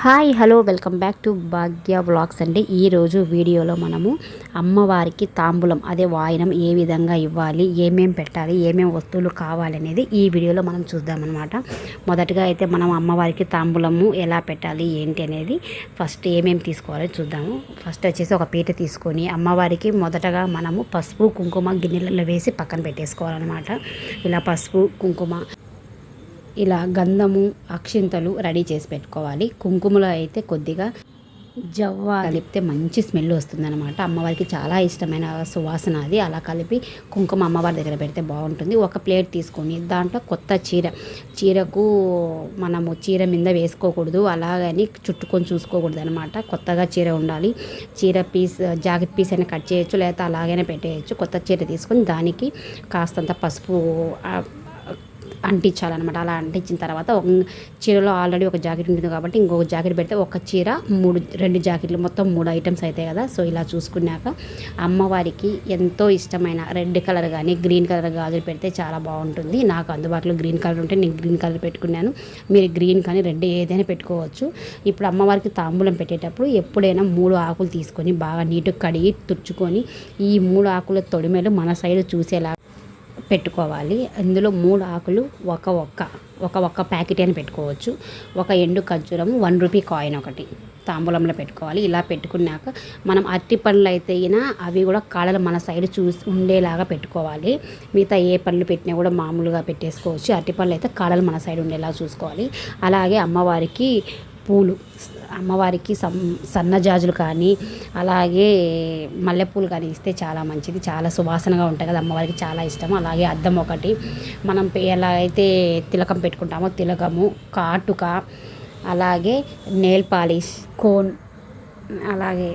Hi hello welcome back to Bhagya blogs అండి. ఈరోజు వీడియోలో మనము అమ్మవారికి తాంబూలం అదే వాయనం ఏ విధంగా ఇవ్వాలి ఏమేం పెట్టాలి ఏమేం వస్తువులు కావాలనేది ఈ వీడియోలో మనం చూద్దామన్నమాట. మొదటగా అయితే మనం అమ్మవారికి తాంబూలము ఎలా పెట్టాలి ఏంటి అనేది ఫస్ట్ ఏమేమి తీసుకోవాలో చూద్దాము. ఫస్ట్ వచ్చేసి ఒక పీట తీసుకొని అమ్మవారికి మొదటగా మనము పసుపు కుంకుమ గిన్నెలలో వేసి పక్కన పెట్టేసుకోవాలన్నమాట. ఇలా పసుపు కుంకుమ ఇలా గంధము అక్షింతలు రెడీ చేసి పెట్టుకోవాలి. కుంకుమలో అయితే కొద్దిగా జవ్వ కలిపితే మంచి స్మెల్ వస్తుందన్నమాట. అమ్మవారికి చాలా ఇష్టమైన సువాసన అది. అలా కలిపి కుంకుమ అమ్మవారి దగ్గర పెడితే బాగుంటుంది. ఒక ప్లేట్ తీసుకొని దాంట్లో కొత్త చీర చీరకు మనము చీర మీద వేసుకోకూడదు. అలాగని చుట్టుకొని చూసుకోకూడదు అనమాట కొత్తగా చీర ఉండాలి. చీర పీస్ జాకెట్ పీస్ అయినా కట్ చేయొచ్చు లేకపోతే అలాగైనా పెట్టేయచ్చు. కొత్త చీర తీసుకొని దానికి కాస్తంత పసుపు అంటించాలన్నమాట. అలా అంటించిన తర్వాత ఒక చీరలో ఆల్రెడీ ఒక జాకెట్ ఉంటుంది కాబట్టి ఇంకొక జాకెట్ పెడితే ఒక చీర మూడు రెండు జాకెట్లు మొత్తం మూడు ఐటమ్స్ అవుతాయి కదా. సో ఇలా చూసుకున్నాక అమ్మవారికి ఎంతో ఇష్టమైన రెడ్ కలర్ కానీ గ్రీన్ కలర్ గాజులు పెడితే చాలా బాగుంటుంది. నాకు అందుబాటులో గ్రీన్ కలర్ ఉంటే నేను గ్రీన్ కలర్ పెట్టుకున్నాను. మీరు గ్రీన్ కానీ రెడ్ ఏదైనా పెట్టుకోవచ్చు. ఇప్పుడు అమ్మవారికి తాంబూలం పెట్టేటప్పుడు ఎప్పుడైనా మూడు ఆకులు తీసుకొని బాగా నీట్గా కడిగి తుడుచుకొని ఈ మూడు ఆకుల తొడిమేలు మన సైడ్ చూసేలా పెట్టుకోవాలి. ఇందులో మూడు ఆకులు ఒక ఒక్క ఒక ఒక్క ప్యాకెట్ అని పెట్టుకోవచ్చు. ఒక ఎండు ఖర్జూరం వన్ రూపీ కాయిన్ ఒకటి తాంబూలంలో పెట్టుకోవాలి. ఇలా పెట్టుకున్నాక మనం అరటి పళ్ళు అయితే అయినా అవి కూడా కాడలు మన సైడ్ చూసి ఉండేలాగా పెట్టుకోవాలి. మిగతా ఏ పళ్ళు పెట్టినా కూడా మామూలుగా పెట్టేసుకోవచ్చు. అరటి పళ్ళు అయితే కాడలు మన సైడ్ ఉండేలా చూసుకోవాలి. అలాగే అమ్మవారికి పూలు అమ్మవారికి సం సన్నజాజులు కానీ అలాగే మల్లెపూలు కానీ ఇస్తే చాలా మంచిది. చాలా సువాసనగా ఉంటాయి కదా అమ్మవారికి చాలా ఇష్టం అలాగే అద్దం ఒకటి. మనం ఎలా అయితే తిలకం పెట్టుకుంటామో తిలకము కాటుక అలాగే నేల్ పాలిష్ కోన్ అలాగే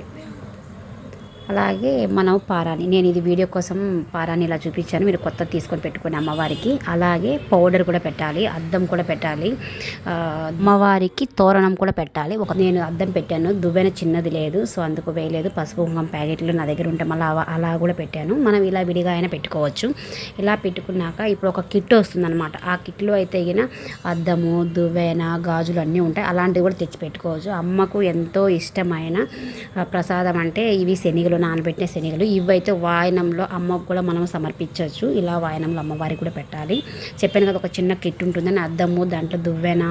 అలాగే మనం పారాని నేను ఇది వీడియో కోసం పారాని ఇలా చూపించాను మీరు కొత్త తీసుకొని పెట్టుకుని అమ్మవారికి. అలాగే పౌడర్ కూడా పెట్టాలి అద్దం కూడా పెట్టాలి అమ్మవారికి తోరణం కూడా పెట్టాలి. ఒక నేను అద్దం పెట్టాను దువ్వెన చిన్నది లేదు సో అందుకు వేయలేదు. పసుపు కుంకుమ ప్యాకెట్లు నా దగ్గర ఉంటే మళ్ళీ అలా కూడా పెట్టాను. మనం ఇలా విడిగా అయినా పెట్టుకోవచ్చు. ఇలా పెట్టుకున్నాక ఇప్పుడు ఒక కిట్ వస్తుందన్నమాట. ఆ కిట్లో అయితే గిన అద్దము దువ్వెన గాజులు అన్నీ ఉంటాయి. అలాంటివి కూడా తెచ్చి పెట్టుకోవచ్చు. అమ్మకు ఎంతో ఇష్టమైన ప్రసాదం అంటే ఇవి శనిగలు నానబెట్టిన శనగలు ఇవైతే వాయనంలో అమ్మకు కూడా మనం సమర్పించవచ్చు. ఇలా వాయనంలో అమ్మవారికి కూడా పెట్టాలి. చెప్పాను కదా ఒక చిన్న కిట్ ఉంటుందని అద్దము దాంట్లో దువ్వెన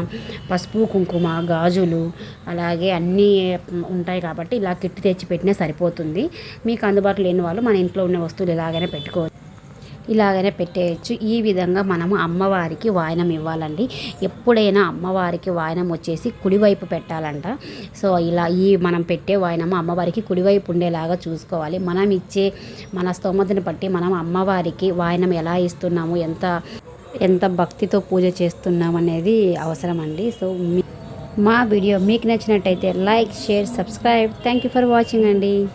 పసుపు కుంకుమ గాజులు అలాగే అన్నీ ఉంటాయి కాబట్టి ఇలా కిట్ తెచ్చి పెట్టినా సరిపోతుంది. మీకు అందుబాటులో లేని వాళ్ళు మన ఇంట్లో ఉన్న వస్తువులు ఇలాగైనా పెట్టుకోవచ్చు. ఇలాగనే పెట్టేయచ్చు. ఈ విధంగా మనము అమ్మవారికి వాయనం ఇవ్వాలండి. ఎప్పుడైనా అమ్మవారికి వాయనం వచ్చేసి కుడివైపు పెట్టాలంట. సో ఇలా ఈ మనం పెట్టే వాయనము అమ్మవారికి కుడివైపు ఉండేలాగా చూసుకోవాలి. మనం ఇచ్చే మన స్తోమతని బట్టి మనం అమ్మవారికి వాయనం ఎలా ఇస్తున్నాము ఎంత ఎంత భక్తితో పూజ చేస్తున్నాం అనేది అవసరం అండి సో మీ- మా వీడియో మీకు నచ్చినట్టయితే like share subscribe. Thank you for watching అండి.